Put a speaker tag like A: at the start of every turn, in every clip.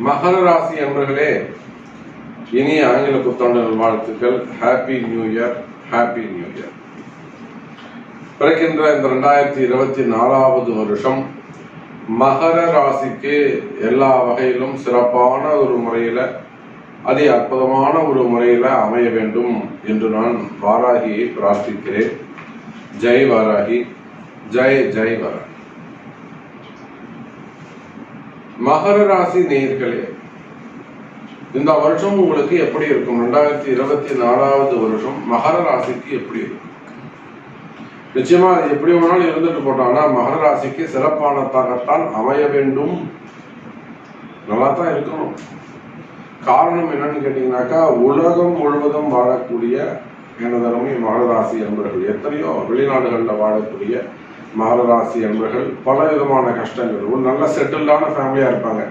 A: மகர ராசி அன்பர்களே இனிய ஆங்கில புத்தாண்டு வாழ்த்துக்கள். Happy new year happy new year பிறக்கின்ற இந்த ரெண்டாயிரத்தி இருபத்தி நாலாவது வருஷம் மகர ராசிக்கு எல்லா வகையிலும் சிறப்பான ஒரு முறையில அதி அற்புதமான ஒரு முறையில அமைய வேண்டும் என்று நான் வாராகியை பிரார்த்திக்கிறேன். ஜெய் வாராகி. ஜெய் ஜெய் வாராகி. மகர ராசி நேர்களே இந்த வருஷம் உங்களுக்கு எப்படி இருக்கும்? ரெண்டாயிரத்தி இருபத்தி நாலாவது வருஷம் மகர ராசிக்கு எப்படி இருக்கும்? நிச்சயமா அது எப்படி வேணாலும் இருந்துட்டு போட்டாங்கன்னா மகர ராசிக்கு சிறப்பானதாகத்தான் அமைய வேண்டும். நல்லா தான் இருக்கணும். காரணம் என்னன்னு கேட்டீங்கன்னாக்கா உலகம் முழுவதும் வாழக்கூடிய எனது அருமை மகர ராசி என்பர்கள் எத்தனையோ வெளிநாடுகளில் வாழக்கூடிய மகர அன்பர்கள் பல விதமான கஷ்டங்கள். ஒரு நல்ல செட்டில்டான ஃபேமிலியா இருப்பாங்க.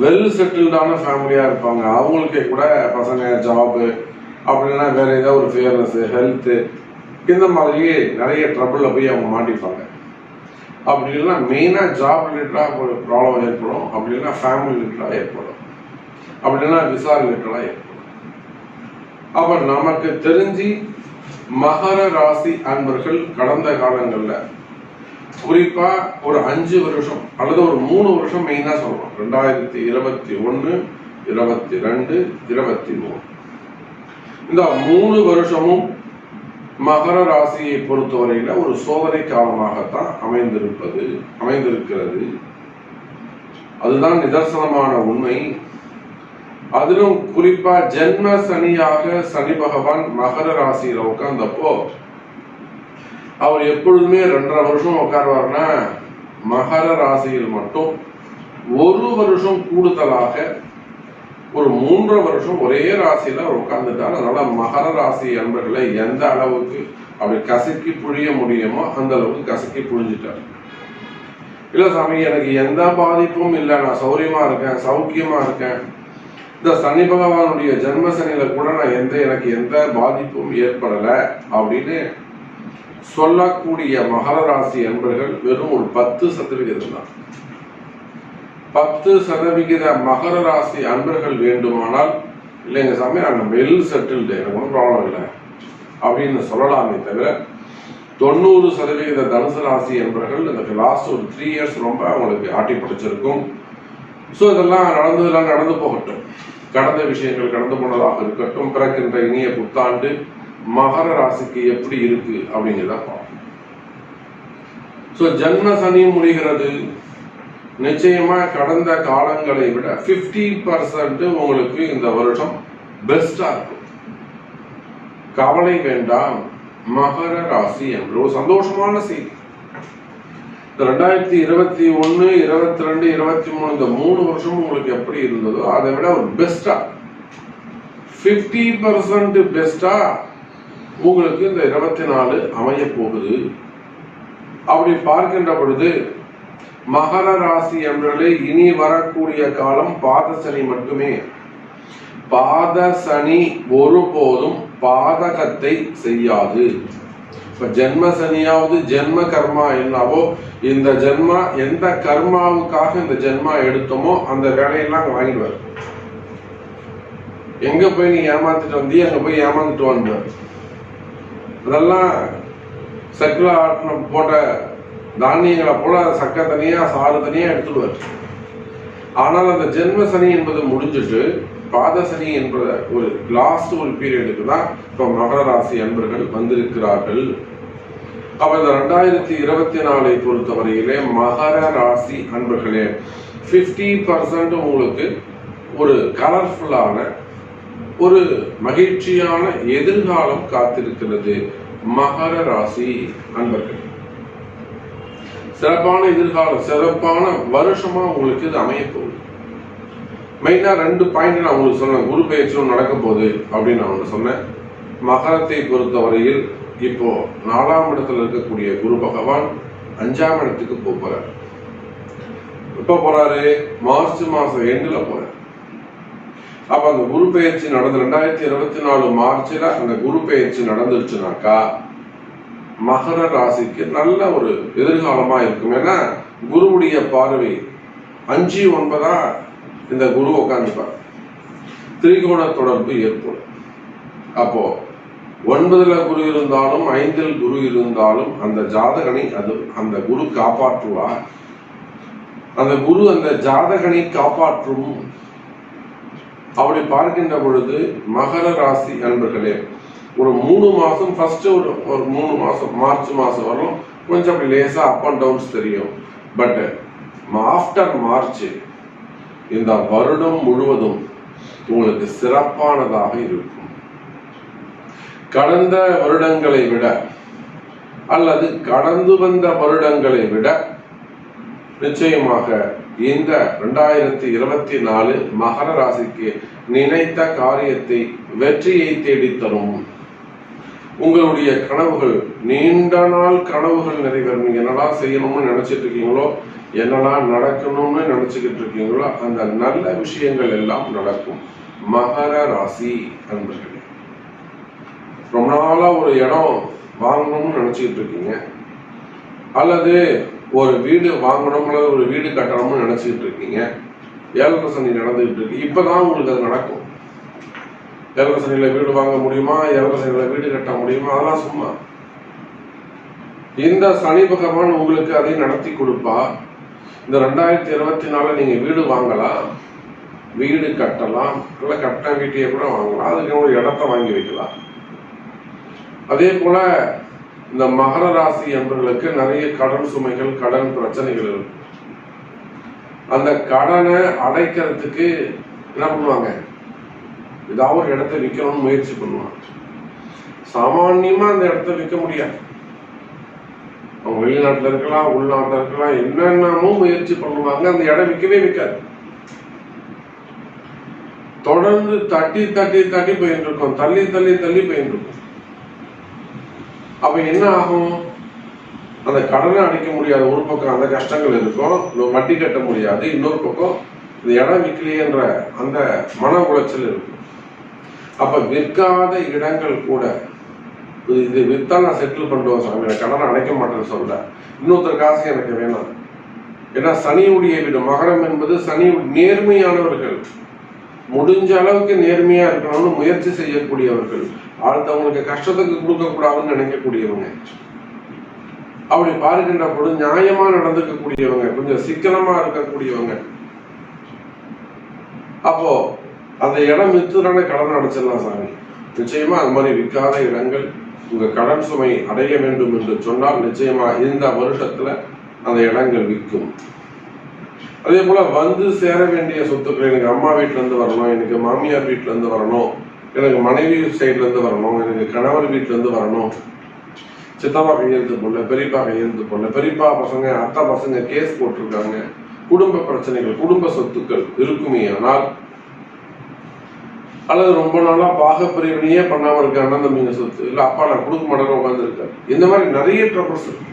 A: வெல் செட்டில்டான ஃபேமிலியா இருப்பாங்க. அவங்களுக்கே கூட பசங்க ஜாபு அப்படின்னா வேற ஏதாவது ஒரு ஃபேர்னஸ் ஹெல்த்து இந்த மாதிரியே நிறைய ட்ரபிளில் போய் அவங்க மாட்டிப்பாங்க. அப்படி இல்லைன்னா மெயினாக ஜாப் ரிலேட்டடாக ஒரு ப்ராப்ளம் ஏற்படும். அப்படி இல்லைன்னா ஃபேமிலி ரிலேட்டடாக ஏற்படும். அப்படி இல்லைன்னா விசா ரிலேட்டடாக ஏற்படும். அப்போ நமக்கு தெரிஞ்சு மகர ராசி அன்பர்கள் கடந்த காலங்களில் குறிப்பா ஒரு அஞ்சு வருஷம் அல்லது ஒரு மூணு வருஷம் மெயினா சொல்றோம். ரெண்டாயிரத்தி இருபத்தி ஒன்னு இருபத்தி ரெண்டு இருபத்தி மூணு. இந்த மூணு வருஷமும் மகர ராசியை பொறுத்தவரையில ஒரு சோதனை காலமாகத்தான் அமைந்திருப்பது அமைந்திருக்கிறது. அதுதான் நிதர்சனமான உண்மை. அதிலும் குறிப்பா ஜென்ம சனியாக சனி பகவான் மகர ராசியில உட்கார்ந்தப்போ அவர் எப்பொழுதுமே ரெண்டரை வருஷம் உட்கார்வார்னா மகர ராசியில் மட்டும் ஒரு வருஷம் கூடுதலாக ஒரு மூன்றரை வருஷம் ஒரே ராசியில அவர் உட்கார்ந்துட்டார். அதனால மகர ராசி அன்பர்களை எந்த அளவுக்கு அப்படி கசக்கி புழிய முடியுமோ அந்த அளவுக்கு கசக்கி புழிஞ்சிட்டார். இல்ல சாமி எனக்கு எந்த பாதிப்பும் இல்லை. நான் சௌரியமா இருக்கேன் சௌக்கியமா இருக்கேன். இந்த சனி பகவானுடைய ஜென்ம சனியில கூட நான் எந்த எனக்கு எந்த பாதிப்பும் ஏற்படல அப்படின்னு சொல்லக்கூடிய மகர ராசி அன்பர்கள் வெறும் ஒரு பத்து சதவிகிதம் தான். பத்து சதவிகித மகர ராசி அன்பர்கள் வேண்டுமானால் இல்லைங்க சாமி நாங்கள் வெல் செட்டில்டு எனக்கு ஒன்றும் ப்ராப்ளம் இல்லை அப்படின்னு சொல்லலாமே தவிர தொண்ணூறு சதவிகித தனுசு ராசி என்பவர்கள் இந்த லாஸ்ட் ஒரு த்ரீ இயர்ஸ் ரொம்ப அவங்களுக்கு ஆட்டி பிடிச்சிருக்கும். ஸோ இதெல்லாம் நடந்ததெல்லாம் நடந்து போகட்டும். கடந்த விஷயங்கள் கடந்து போனதாக இருக்கட்டும். பிறக்கின்ற இனிய புத்தாண்டு மகர ராசிக்கு எப்படி இருக்கு அப்படிங்கிறத பார்ப்போம். ஸோ ஜன்ம சனி முடிகிறது. நிச்சயமா கடந்த காலங்களை விட 50% பர்சன்ட் உங்களுக்கு இந்த வருஷம் பெஸ்டா இருக்கும். கவலை வேண்டாம். மகர ராசி என்று ஒரு சந்தோஷமான செய்தி. இந்த ரெண்டாயிரத்தி இருபத்தி ஒன்னு இருபத்தி ரெண்டு இருபத்தி மூணு இந்த மூணு வருஷம் உங்களுக்கு எப்படி இருந்ததோ அதை விட ஒரு பெஸ்டா 50% பர்சன்ட் பெஸ்டா உங்களுக்கு இந்த இருபத்தி நாலு அமைய போகுது. அப்படி பார்க்கின்ற பொழுது மகர ராசி என்பவர்களே இனி வரக்கூடிய காலம் பாத சனி மட்டுமே. பாத சனி ஒருபோதும் பாதகத்தை செய்யாது. இப்ப ஜென்ம சனியாவது ஜென்ம கர்மா என்னவோ இந்த ஜென்மா எந்த கர்மாவுக்காக இந்த ஜென்மா எடுத்தோமோ அந்த வேலையெல்லாம் அங்க வாங்கிடுவார். எங்க போய் நீ ஏமாத்திட்டு வந்தியே அங்க போய் ஏமாந்துட்டு வந்தார் அதெல்லாம் சர்க்குலர் ஆட்டினம் போட்ட தானியங்களை போல சக்கரை தனியா சாறு தனியா எடுத்துடுவார். ஆனால் அந்த ஜென்ம சனி என்பது முடிஞ்சிட்டு பாத சனி என்பத ஒரு லாஸ்ட் ஒரு பீரியடுக்கு தான் இப்ப மகர ராசி அன்பர்கள் வந்திருக்கிறார்கள். அப்ப இந்த ரெண்டாயிரத்தி இருபத்தி நாலை பொறுத்தவரையிலே மகர ராசி அன்பர்களே 50% பர்சன்ட் உங்களுக்கு ஒரு கலர்ஃபுல்லான ஒரு மகிழ்ச்சியான எதிர்காலம் காத்திருக்கிறது மகர ராசி அன்பர்கள். சிறப்பான எதிர்காலம் சிறப்பான வருஷமா உங்களுக்கு இது அமைய போகுது. மெயினா ரெண்டு பாயிண்ட் நான் உங்களுக்கு சொன்னேன் குரு பயிற்சியும் நடக்க போகுது அப்படின்னு நான் ஒன்று சொன்னேன். மகரத்தை பொறுத்தவரையில் இப்போ நாலாம் இடத்துல இருக்கக்கூடிய குரு பகவான் அஞ்சாம் இடத்துக்கு போக போறார். எப்ப போறாரு? மார்ச் மாசம் எண்டுல போறார். அப்ப அந்த குரு பயிற்சி நடந்து ரெண்டாயிரத்தி இருபத்தி நாலு மார்ச்ல அந்த குரு பயிற்சி நடந்துருச்சுனாக்கா மகர ராசிக்கு நல்ல ஒரு எதிர்காலமா இருக்கும். ஏன்னா குருவுடைய பார்வை அஞ்சு ஒன்பதா இந்த குரு உட்காந்துப்பார் திரிகோண தொடர்பு ஏற்படும். அப்போ ஒன்பதுல குரு இருந்தாலும் ஐந்தில் குரு இருந்தாலும் அந்த ஜாதகனை அது அந்த குரு காப்பாற்றுவார் அந்த குரு அந்த ஜாதகனை காப்பாற்றும். அப்படி பார்க்கின்ற பொழுது மகர ராசி அன்பர்களே ஒரு மூணு மாசம் ஃபர்ஸ்ட் ஒரு ஒரு மூணு மாசம் மார்ச் மாசம் வரும். கொஞ்சம் அப்படி லேசா அப் அண்ட் டவுன்ஸ் தெரியும். பட் ஆஃப்டர் மார்ச் இந்த வருடம் முழுவதும் உங்களுக்கு சிறப்பானதாக இருக்கும். கடந்த வருடங்களை விட அல்லது கடந்து வந்த வருடங்களை விட நிச்சயமாக இந்த ரெண்டாயிரத்தி இருபத்தி நாலு மகர ராசிக்கு நினைத்த காரியத்தை வெற்றியை தேடித் தரும். உங்களுடைய கனவுகள் நீண்ட நாள் கனவுகள் நிறைவேறும் நீங்க என்னெல்லாம் செய்யணும்னு நினைச்சிட்டு இருக்கீங்களோ? என்னெல்லாம் நடக்கணும்னு நினைச்சுக்கிட்டு இருக்கீங்களோ? அந்த நல்ல விஷயங்கள் எல்லாம் நடக்கும். மகர ராசி அன்பர்களே. ரொம்ப நாளாக ஒரு இடம் வாங்கணும்னு நினச்சிக்கிட்டு இருக்கீங்க. அல்லது ஒரு வீடு வாங்கணும் அல்லது ஒரு வீடு கட்டணும்னு நினச்சிக்கிட்டு இருக்கீங்க. ஏழரை சனி நடந்துகிட்டு இருக்கு. இப்பதான் உங்களுக்கு அது நடக்கும். ஏழரை சனியில் வீடு வாங்க முடியுமா? ஏழரை சனியில் வீடு கட்ட முடியுமா? அதெல்லாம் சும்மா. இந்த சனி பகவான் உங்களுக்கு அதை நடத்தி கொடுப்பா. இந்த ரெண்டாயிரத்தி இருபத்தி நாலில் நீங்கள் வீடு வாங்கலாம். வீடு கட்டலாம். இல்லை கட்ட வீட்டையே கூட வாங்கலாம். அதுக்கு ஒரு இடத்த வாங்கி வைக்கலாம். அதே போல இந்த மகர ராசி என்பவர்களுக்கு நிறைய கடன் சுமைகள் கடன் பிரச்சனைகள் இருக்கும் அந்த கடனை அடைக்கிறதுக்கு என்ன பண்ணுவாங்க? ஏதாவது ஒரு இடத்த விற்கணும்னு முயற்சி பண்ணுவாங்க. சாமான்யமா அந்த இடத்த விற்க முடியாது. அவங்க வெளிநாட்டுல இருக்கலாம் உள்நாட்டுல இருக்கலாம் என்னென்னமோ முயற்சி பண்ணுவாங்க. அந்த இடம் விற்கவே விற்காது. தொடர்ந்து தட்டி தட்டி தட்டி போயிட்டு இருக்கோம். தள்ளி தள்ளி தள்ளி போயிட்டு இருக்கும். அப்ப என்ன ஆகும்? அந்த கடனை அடைக்க முடியாத ஒரு பக்கம் அந்த கஷ்டங்கள் இருக்கும். இன்னொரு வட்டி கட்ட முடியாது. இன்னொரு பக்கம் இந்த இடம் விற்கலையேன்ற அந்த மன உளைச்சல் இருக்கும். அப்ப விற்காத இடங்கள் கூட இது- விற்றா நான் செட்டில் பண்ணுவேன் சாமி. எனக்கு கடனை அடைக்க மாட்டேன்னு சொல்ல இன்னொருத்தர் காசு எனக்கு வேணாம். ஏன்னா சனியுடைய வீடு மகரம் என்பது சனி நேர்மையானவர்கள். முடிஞ்ச அளவுக்கு நேர்மையா இருக்கணும்னு முயற்சி செய்யக்கூடியவர்கள். அடுத்தவங்களுக்கு கஷ்டத்துக்கு கொடுக்க கூடாதுன்னு நினைக்கக்கூடியவங்க. அப்படி பாருகின்ற பொழுது நியாயமா நடந்துக்கக்கூடியவங்க கொஞ்சம் சிக்கனமா இருக்கக்கூடியவங்க. அப்போ அந்த இடம் வித்துதானே கடன் அடைச்சிடலாம் சாமி. நிச்சயமா அது மாதிரி விற்காத இடங்கள் உங்க கடன் சுமை அடைய வேண்டும் என்று சொன்னால் நிச்சயமா இந்த வருஷத்துல அந்த இடங்கள் விற்கும். அதே போல வந்து சேர வேண்டிய சொத்துக்கள் எனக்கு அம்மா வீட்ல இருந்து வரணும் எனக்கு மாமியார் வீட்டுல இருந்து வரணும் எனக்கு மனைவி சைட்ல இருந்து வரணும் எனக்கு கணவர் வீட்ல இருந்து வரணும். சித்தப்பா கையெழுத்து போடல பெரியப்பா கையெழுத்து போடல பெரியப்பா பசங்க அத்தா பசங்க கேஸ் போட்டிருக்காங்க. குடும்ப பிரச்சனைகள் குடும்ப சொத்துக்கள் இருக்குமே ஆனால் அல்லது ரொம்ப நாளா பாகப்பிரிவினையே பண்ணாம இருக்க அண்ணன் தம்பிங்க சொத்து இல்ல அப்பா நான் கொடுக்க மாட்டேன்னு உட்கார்ந்து இந்த மாதிரி நிறைய ட்ரபிள்ஸ் இருக்கு.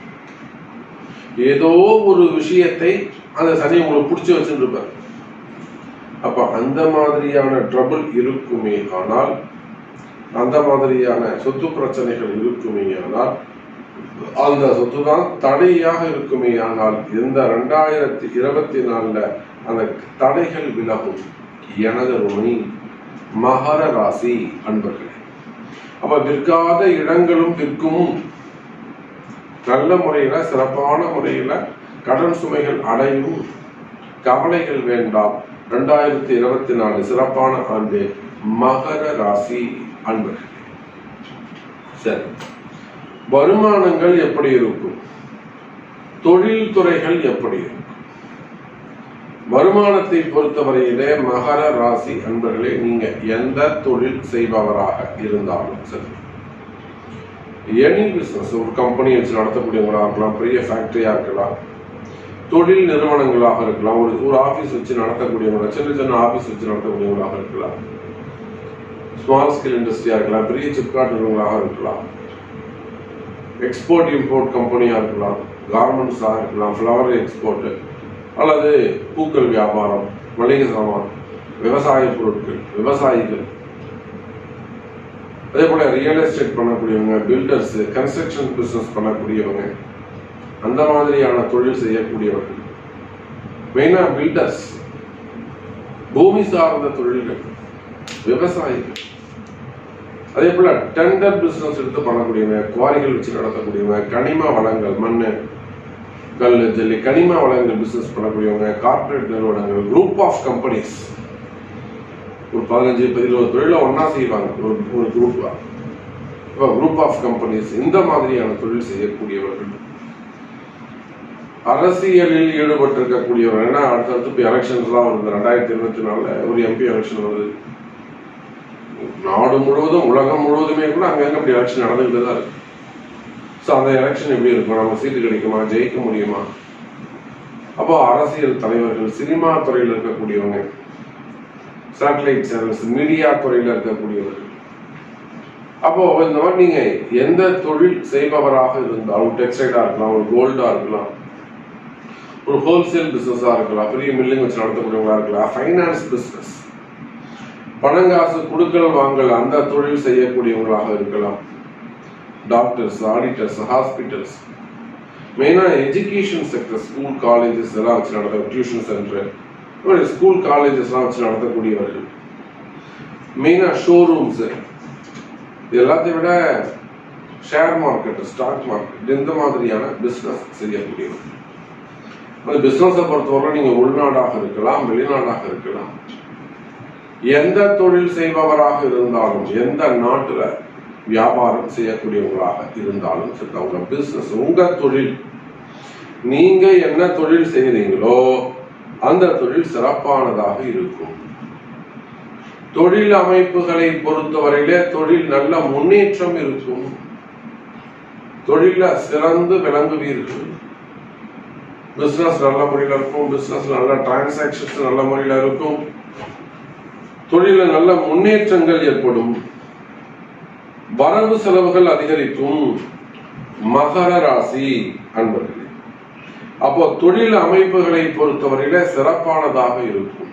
A: ஏதோ ஒரு விஷயத்தை அந்த சனி உங்களுக்கு பிடிச்சி வச்சுட்டு அப்ப அந்த மாதிரியான ட்ரபிள் இருக்குமே ஆனால் அந்த மாதிரியான சொத்து பிரச்சனைகள் இருக்குமே ஆனால் அந்த சொத்து தான் தடையாக இருக்குமே ஆனால் இந்த ரெண்டாயிரத்தி இருபத்தி நாலுல அந்த தடைகள் விலகும். எனது ருணி மகர ராசி அன்பர்களே அப்ப விற்காத இடங்களும் விற்கும். நல்ல முறையில சிறப்பான முறையில கடன் சுமைகள் அடையும். கவலைகள் வேண்டாம். ரெண்டாயிரத்தி இருபத்தி நாலு சிறப்பான ஆண்டு மகர ராசி அன்பர்கள். சரி. வருமானங்கள் எப்படி இருக்கும்? தொழில் துறைகள் எப்படி இருக்கும்? வருமானத்தை பொறுத்தவரையிலே மகர ராசி அன்பர்களே நீங்க எந்த தொழில் செய்பவராக இருந்தாலும் சரி. எனி பிசினஸ் ஒரு கம்பெனி வச்சு நடத்தக்கூடியவங்களா இருக்கலாம் பெரிய ஃபேக்டரியா இருக்கலாம் தொழில் நிறுவனங்களாக இருக்கலாம் ஒரு ஒரு ஆபீஸ் வச்சு நடத்தக்கூடியவங்க சின்ன சின்ன ஆபீஸ் வச்சு நடத்தக்கூடியவங்களாக இருக்கலாம். ஸ்மால் ஸ்கேல் இண்டஸ்ட்ரியா இருக்கலாம் பெரிய சிப்காட் நிறுவனங்களாக இருக்கலாம். எக்ஸ்போர்ட் இம்போர்ட் கம்பெனியா இருக்கலாம் கார்மெண்ட்ஸாக இருக்கலாம் ஃப்ளவர் எக்ஸ்போர்ட் அல்லது பூக்கள் வியாபாரம் மளிகை சாமான் விவசாய பொருட்கள் விவசாயிகள். அதே போல ரியல் எஸ்டேட் பண்ணக்கூடியவங்க பில்டர்ஸ் கன்ஸ்ட்ரக்ஷன் பிசினஸ் பண்ணக்கூடியவங்க. அந்த மாதிரியான தொழில் செய்யக்கூடியவர்கள். மெயினா பில்டர்ஸ் பூமி சார்ந்த தொழில்கள் விவசாயிகள். அதே போல டெண்டர் பிசினஸ் எடுத்து பண்ணக்கூடியவங்க குவாரிகள் வச்சு நடத்தக்கூடியவங்க கனிம வளங்கள் மண் கல் ஜல்லி கனிம வளங்கள் பிசினஸ் பண்ணக்கூடியவங்க கார்பரேட் நிறுவனங்கள் குரூப் ஆஃப் கம்பெனிஸ் ஒரு பதினஞ்சு பதினோரு தொழிலை ஒன்றா செய்வாங்க ஒரு ஒரு குரூப்பாக இப்போ குரூப் ஆஃப் கம்பெனிஸ் இந்த மாதிரியான தொழில் செய்யக்கூடியவர்கள். அரசியலில் ஈடுபட்டிருக்கக்கூடியவர்கள் ஏன்னா அடுத்தடுத்து இப்போ எலெக்ஷன்ஸ்லாம் வருது. ரெண்டாயிரத்தி இருபத்தி நாலுல ஒரு எம்பி எலெக்ஷன் வருது. நாடு முழுவதும் உலகம் முழுவதுமே கூட அங்கங்க இப்படி எலெக்ஷன் நடந்துகிட்டு தான் இருக்கு. ஸோ அந்த எலெக்ஷன் எப்படி இருக்கும்? நம்ம சீட்டு கிடைக்குமா? ஜெயிக்க முடியுமா? அப்போ அரசியல் தலைவர்கள் சினிமா துறையில் இருக்கக்கூடியவங்க சேட்டலைட் சேனல்ஸ் மீடியா துறையில் இருக்கக்கூடியவர்கள். அப்போ இந்த மாதிரி நீங்க எந்த தொழில் செய்பவராக இருந்தாலும் டெக்ஸ்டைலா இருக்கலாம் ஒரு கோல்டா இருக்கலாம் ஒரு ஹோல்சேல் பிஸ்னஸாக இருக்கலாம் பெரிய மில்லிங் வச்சு நடத்தக்கூடியவங்களா இருக்கலாம் ஃபைனான்ஸ் பிஸ்னஸ் பணங்காசு குடுக்கல் வாங்கல் அந்த தொழில் செய்யக்கூடியவங்களாக இருக்கலாம். டாக்டர்ஸ் ஆடிட்டர்ஸ் ஹாஸ்பிட்டல்ஸ் மெயினாக எஜுகேஷன் செக்டர் ஸ்கூல் காலேஜஸ் எல்லாம் வச்சு நடத்த டியூஷன் சென்டர் ஸ்கூல் காலேஜஸ்லாம் வச்சு நடத்தக்கூடியவர்கள். மெயினாக ஷோரூம்ஸு இது எல்லாத்தையும் விட ஷேர் மார்க்கெட் ஸ்டாக் மார்க்கெட் இந்த மாதிரியான பிஸ்னஸ் செய்யக்கூடியவர்கள். அந்த பிஸ்னஸை பொறுத்தவரை நீங்கள் உள்நாடாக இருக்கலாம் வெளிநாடாக இருக்கலாம். எந்த தொழில் செய்பவராக இருந்தாலும் எந்த நாட்டில் வியாபாரம் செய்யக்கூடியவங்களாக இருந்தாலும் சரி உங்க பிசினஸ் உங்க தொழில் நீங்க என்ன தொழில் செய்கிறீங்களோ அந்த தொழில் சிறப்பானதாக இருக்கும். தொழில் அமைப்புகளை பொறுத்தவரையிலே தொழில் நல்ல முன்னேற்றம் இருக்கும். தொழில சிறந்து விளங்குவீர்கள். பிசினஸ் நல்ல முறையில் இருக்கும் பிசினஸ் நல்ல டிரான்சாக்ஷன்ஸ் நல்ல முறையில் இருக்கும். தொழிலில் நல்ல முன்னேற்றங்கள் ஏற்படும். வரவு செலவுகள் அதிகரிக்கும். மகர ராசி அன்பர்களே அப்போ தொழில் அமைப்புகளை பொறுத்தவரையில சிறப்பானதாக இருக்கும்.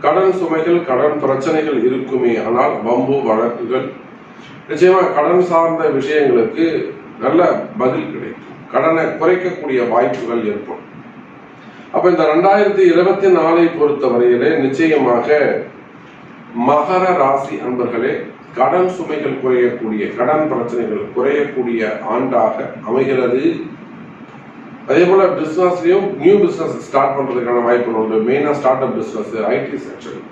A: கடன் சுமைகள் கடன் பிரச்சனைகள் இருக்குமே ஆனால் வம்பு வழக்குகள் நிச்சயமா கடன் சார்ந்த விஷயங்களுக்கு நல்ல பதில் கிடைக்கும். கடனை குறைக்கக்கூடிய வாய்ப்புகள் ஏற்படும். அப்ப இந்த ரெண்டாயிரத்தி இருபத்தி நாலை பொறுத்தவரையிலே நிச்சயமாக மகர ராசி அன்பர்களே கடன் சுமைகள் குறையக்கூடிய கடன் பிரச்சனைகள் குறையக்கூடிய ஆண்டாக அமைகிறது. அதே போல பிசினஸ்லயும் நியூ பிசினஸ் ஸ்டார்ட் பண்றதுக்கான வாய்ப்புகள் உண்டு. மெயினா start up business IT section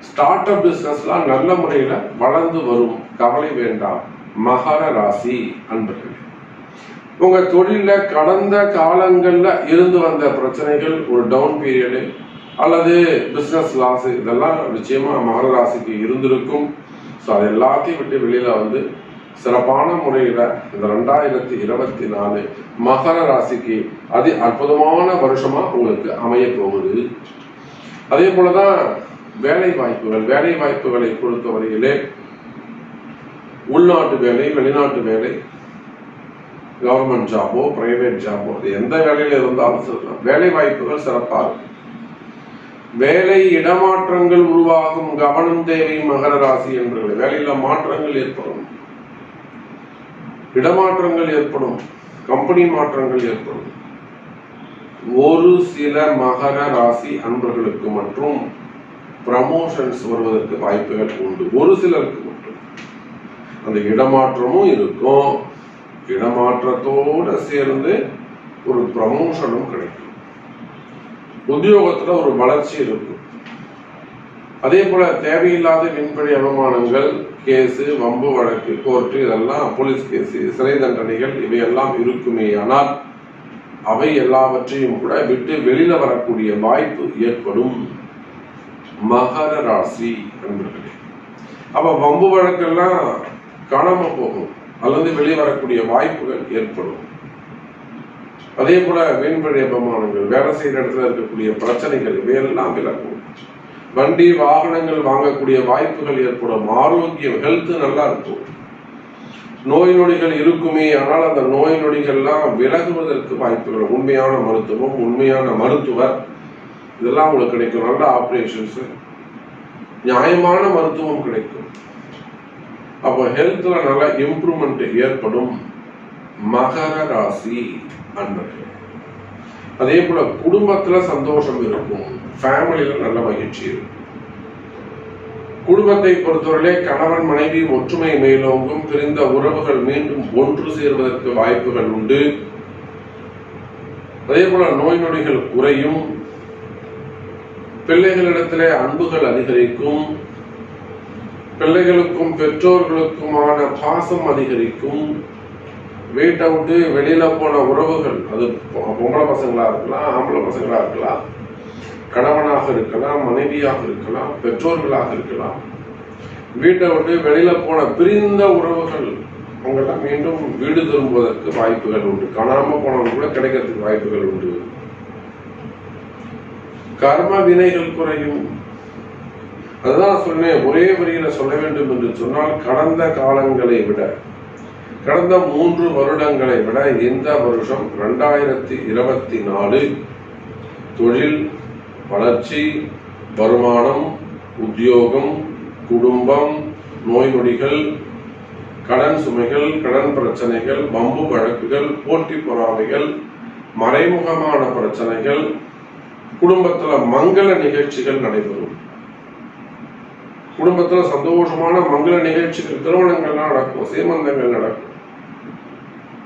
A: start up பிசினஸ்லாம் நல்ல முறையில வளர்ந்து வரும். கவலை வேண்டாம். மகர ராசி அன்பர்களே. உங்க தொழில கடந்த காலங்கள்ல இருந்து வந்த பிரச்சனைகள் ஒரு டவுன் பீரியடு அல்லது பிசினஸ் லாஸ் இதெல்லாம் நிச்சயமா மகர ராசிக்கு இருந்திருக்கும். ஸோ அது எல்லாத்தையும் விட்டு வெளியில வந்து சிறப்பான முறையில இந்த ரெண்டாயிரத்தி இருபத்தி நாலு மகர ராசிக்கு அதி அற்புதமான வருஷமா உங்களுக்கு அமைய போகுது. அதே போலதான் வேலை வாய்ப்புகள் வேலை வாய்ப்புகளை பொறுத்தவரையிலே உள்நாட்டு வேலை வெளிநாட்டு வேலை கவர்மெண்ட் ஜாபோ பிரைவேட் ஜாபோ அது எந்த வேலையில இருந்தாலும் சொல்லலாம் வேலை வாய்ப்புகள் சிறப்பாக இருக்கும். வேலை இடமாற்றங்கள் உருவாகும் கவனம் தேவை மகர ராசி என்பவர்கள். வேலையில மாற்றங்கள் ஏற்படும். இடமாற்றங்கள் ஏற்படும். கம்பெனி மாற்றங்கள் ஏற்படும். ஒரு சில மகர ராசி அன்பர்களுக்கு மற்றும் ப்ரமோஷன்ஸ் வருவதற்கு வாய்ப்புகள் உண்டு. ஒரு சிலருக்கு மட்டும். அந்த இடமாற்றமும் இருக்கும். இடமாற்றத்தோட சேர்ந்து ஒரு ப்ரமோஷனும் கிடைக்கும். உத்தியோகத்துல ஒரு வளர்ச்சி இருக்கும். அதே போல தேவையில்லாத மின்படி அவமானங்கள் கேஸு வம்பு வழக்கு கோர்ட்டு இதெல்லாம் போலீஸ் கேஸ் சிறை தண்டனைகள் இவையெல்லாம் இருக்குமே ஆனால் அவை எல்லாவற்றையும் கூட விட்டு வெளியில வரக்கூடிய வாய்ப்பு ஏற்படும். மகர ராசி நண்பர்களே அப்ப வம்பு வழக்கெல்லாம் காணாம போகும். அல்லது வெளிவரக்கூடிய வாய்ப்புகள் ஏற்படும். அதே போல வீண்பழி அபமானங்கள் வேலை செய்யற இடத்துல இருக்கக்கூடிய பிரச்சனைகள் இவையெல்லாம் விலகும். வண்டி வாகனங்கள் வாங்கக்கூடிய வாய்ப்புகள் ஏற்படும். ஆரோக்கியம் ஹெல்த் நல்லா இருக்கும். நோய் நொடிகள் இருக்குமே ஆனால் அந்த நோய் நொடிகள்லாம் விலகுவதற்கு வாய்ப்புகள் உண்மையான மருத்துவம் உண்மையான மருத்துவர் இதெல்லாம் உங்களுக்கு கிடைக்கும். நல்ல ஆப்ரேஷன்ஸ் நியாயமான மருத்துவம் கிடைக்கும். அப்போ ஹெல்த்ல நல்ல இம்ப்ரூவ்மெண்ட் ஏற்படும் மகர ராசி அன்பர்கள். அதே போல குடும்பத்துல சந்தோஷம் இருக்கும். ஃபேமிலியில நல்ல மகிழ்ச்சி இருக்கும். குடும்பத்தை பொறுத்தவரையிலே கணவன் மனைவி ஒற்றுமை மேலோங்கும் பிரிந்த உறவுகள் மீண்டும் ஒன்று சேர்வதற்கு வாய்ப்புகள் உண்டு. அதே போல நோய் நொடிகள் குறையும். பிள்ளைகளிடத்திலே அன்புகள் அதிகரிக்கும். பிள்ளைகளுக்கும் பெற்றோர்களுக்குமான பாசம் அதிகரிக்கும். வீட்டை விட்டு வெளியில போன உறவுகள் அது பொம்பளை பசங்களா இருக்கலாம் ஆம்பளை பசங்களா இருக்கலாம் கணவனாக இருக்கலாம் மனைவியாக இருக்கலாம் பெற்றோர்களாக இருக்கலாம். வீட்டை விட்டு வெளியில போன பிரிந்த உறவுகள் அவங்கெல்லாம் மீண்டும் வீடு திரும்புவதற்கு வாய்ப்புகள் உண்டு. காணாம போனவங்க கூட கிடைக்கிறதுக்கு வாய்ப்புகள் உண்டு. கர்ம வினைகள் குறையும். அதுதான் சொன்னேன் ஒரே வரியில சொல்ல வேண்டும் என்று சொன்னால் கடந்த காலங்களை விட கடந்த மூன்று வருடங்களை விட இந்த வருஷம் ரெண்டாயிரத்தி இருபத்தி நாலு தொழில் வளர்ச்சி வருமானம் உத்தியோகம் குடும்பம் நோய் நொடிகள் கடன் சுமைகள் கடன் பிரச்சனைகள் வம்பு வழக்குகள் போட்டி பொறாமைகள் மறைமுகமான பிரச்சனைகள் குடும்பத்தில் மங்கள நிகழ்ச்சிகள் நடைபெறும். குடும்பத்துல சந்தோஷமான மங்கள நிகழ்ச்சிகள் திருமணங்கள்லாம் நடக்கும் சீமந்தங்கள் நடக்கும்.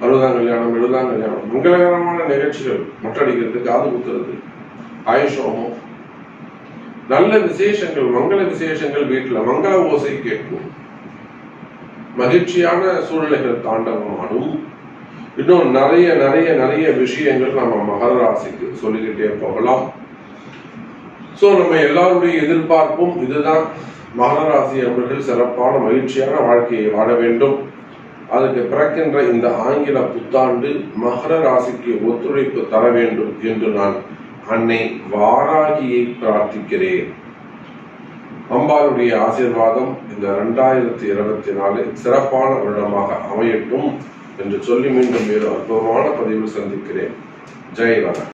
A: அறுபதாம் கல்யாணம் எழுதாம் கல்யாணம் மங்களகரமான நிகழ்ச்சிகள் மொட்டடிக்கிறது காது குத்துறது ஆயுஷோகம். நல்ல விசேஷங்கள் மங்கள விசேஷங்கள் வீட்டுல மங்கள ஓசை கேட்கும். மகிழ்ச்சியான சூழ்நிலைகள் தாண்டவமாடும் இன்னும் நிறைய நிறைய நிறைய விஷயங்கள் நம்ம மகர ராசிக்கு சொல்லிக்கிட்டே போகலாம். ஸோ நம்ம எல்லாருடைய எதிர்பார்ப்பும் இதுதான். மகராசி அவர்கள் சிறப்பான மகிழ்ச்சியான வாழ்க்கையை வாழ வேண்டும். அதுக்கு பிறக்கின்ற இந்த ஆங்கில புத்தாண்டு மகர ராசிக்கு ஒத்துழைப்பு தர வேண்டும் என்று நான் அன்னை வாராகியை பிரார்த்திக்கிறேன். அம்பாளுடைய ஆசீர்வாதம் இந்த ரெண்டாயிரத்தி இருபத்தி நாலு சிறப்பான வருடமாக அமையட்டும் என்று சொல்லி மீண்டும் வேறு அற்புதமான பதிவில் சந்திக்கிறேன். ஜெய் வர